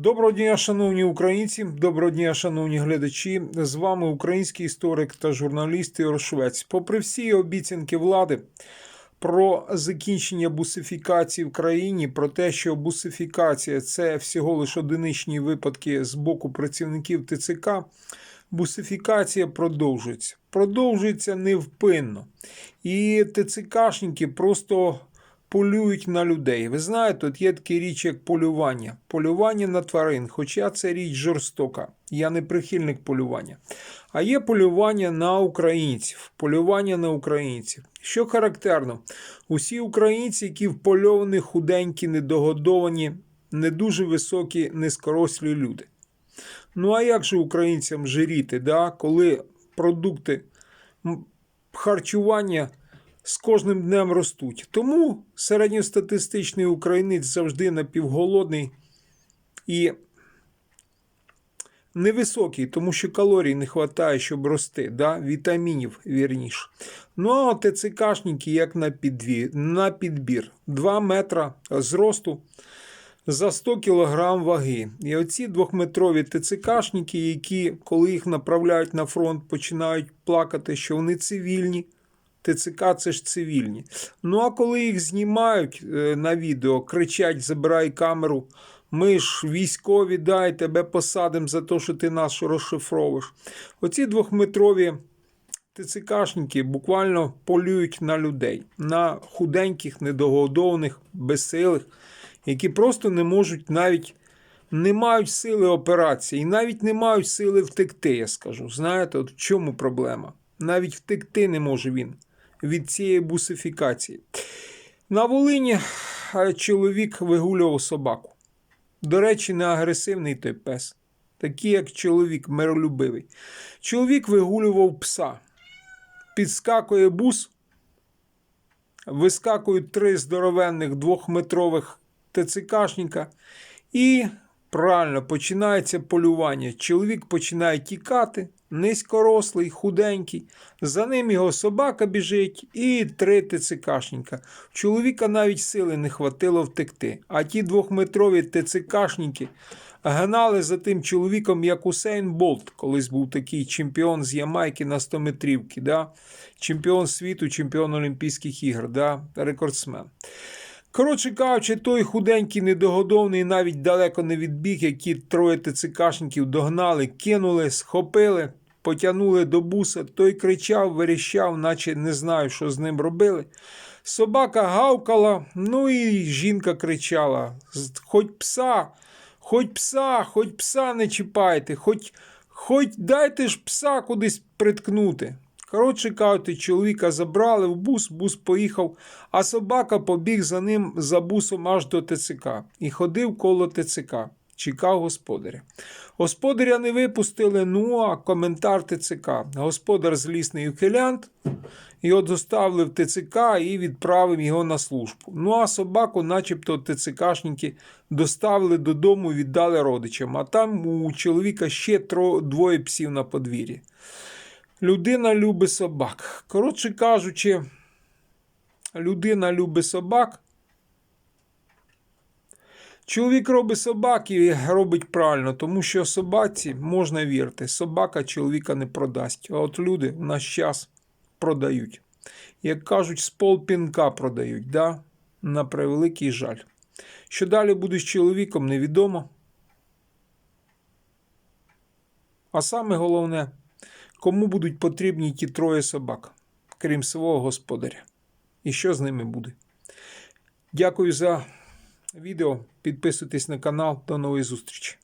Доброго дня, шановні українці, доброго дня, шановні глядачі. З вами український історик та журналіст Ігор Швець. Попри всі обіцянки влади про закінчення бусифікації в країні, про те, що бусифікація це всього лише одиничні випадки з боку працівників ТЦК, бусифікація продовжується. Продовжується невпинно. І ТЦКшники просто полюють на людей. Ви знаєте, тут є така річ, як полювання. Полювання на тварин, хоча це річ жорстока. Я не прихильник полювання. А є полювання на українців. Полювання на українців. Що характерно, усі українці, які впольовані, худенькі, недогодовані, не дуже високі, низькорослі люди. Ну а як же українцям жиріти, да? коли продукти харчування з кожним днем ростуть. Тому середньостатистичний українець завжди напівголодний і невисокий, тому що калорій не вистачає, щоб рости, да? вітамінів вірніше. Ну а ТЦКшники як на, підві... на підбір. 2 метра зросту за 100 кг ваги. І оці двохметрові ТЦКшники, які, коли їх направляють на фронт, починають плакати, що вони цивільні. ТЦК це ж цивільні. Ну а коли їх знімають е, на відео, кричать: забирай камеру, ми ж військові, дай тебе посадимо за те, що ти нас розшифровуєш. Оці двохметрові ТЦКшники буквально полюють на людей, на худеньких, недогодованих, безсилих, які просто не можуть навіть. Не мають сили операції і навіть не мають сили втекти, я скажу. Знаєте, от в чому проблема? Навіть втекти не може він від цієї бусифікації. На Волині е, чоловік вигулював собаку. До речі, не агресивний той пес, такий, як чоловік, миролюбивий. Чоловік вигулював пса. Підскакує бус, вискакують три здоровенних двохметрових ТЦКшника, і правильно починається полювання. Чоловік починає тікати, низькорослий, худенький. За ним його собака біжить і три ТЦКшника. Чоловіка навіть сили не хватило втекти. А ті двохметрові ТЦКшники гнали за тим чоловіком, як Усейн Болт, колись був такий чемпіон з Ямайки на 100 метрівки. Да? Чемпіон світу, чемпіон Олімпійських ігор, да? рекордсмен. Коротше кажучи, той худенький, недогодовний, навіть далеко не відбіг, які троє ТЦКшників догнали, кинули, схопили, потягнули до буса. Той кричав, верещав, наче не знаю, що з ним робили. Собака гавкала, ну і жінка кричала: хоч пса, хоч пса, хоч пса не чіпайте, хоч, хоч дайте ж пса кудись приткнути. Коротше кажучи, чоловіка забрали в бус, бус поїхав, а собака побіг за ним за бусом аж до ТЦК і ходив коло ТЦК, чекав господаря. Господаря не випустили, ну а коментар ТЦК. Господар злісний ухилянт, його доставили в ТЦК і відправив його на службу. Ну а собаку, начебто, ТЦКшники доставили додому і віддали родичам, а там у чоловіка ще тро, двоє псів на подвір'ї. Людина любить собак. Коротше кажучи, людина любить собак. Чоловік робить собак і робить правильно, тому що собаці можна вірити. Собака чоловіка не продасть. А от люди в наш час продають. Як кажуть, з полпінка продають, да? на превеликий жаль. Що далі буде з чоловіком, невідомо. А саме головне кому будуть потрібні ті троє собак, крім свого господаря. І що з ними буде? Дякую за відео. Підписуйтесь на канал. До нової зустрічі!